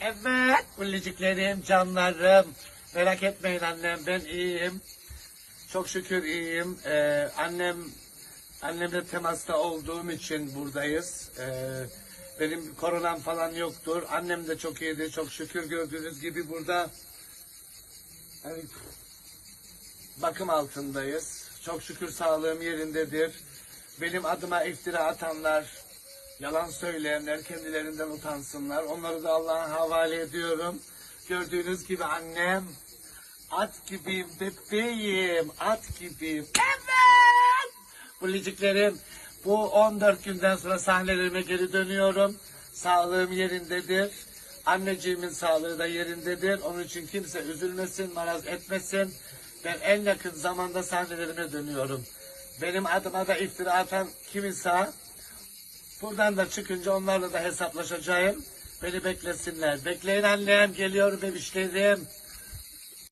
Evet, bulliciklerim, canlarım. Merak etmeyin annem, ben iyiyim. Çok şükür iyiyim. Ee, annem, annemle temasta olduğum için buradayız. Ee, benim koronam falan yoktur. Annem de çok iyiydi, çok şükür gördüğünüz gibi burada. Evet, bakım altındayız. Çok şükür sağlığım yerindedir. Benim adıma iftira atanlar, yalan söyleyenler kendilerinden utansınlar. Onları da Allah'a havale ediyorum. Gördüğünüz gibi annem at gibiyim bebeğim, at gibiyim. Evet! Buliciklerim, bu 14 günden sonra sahnelerime geri dönüyorum. Sağlığım yerindedir. Anneciğimin sağlığı da yerindedir. Onun için kimse üzülmesin, maraz etmesin. Ben en yakın zamanda sahnelerime dönüyorum. Benim adıma da iftira atan kim ise buradan da çıkınca onlarla da hesaplaşacağım. Beni beklesinler. Bekleyin annem, geliyorum bebişlerim.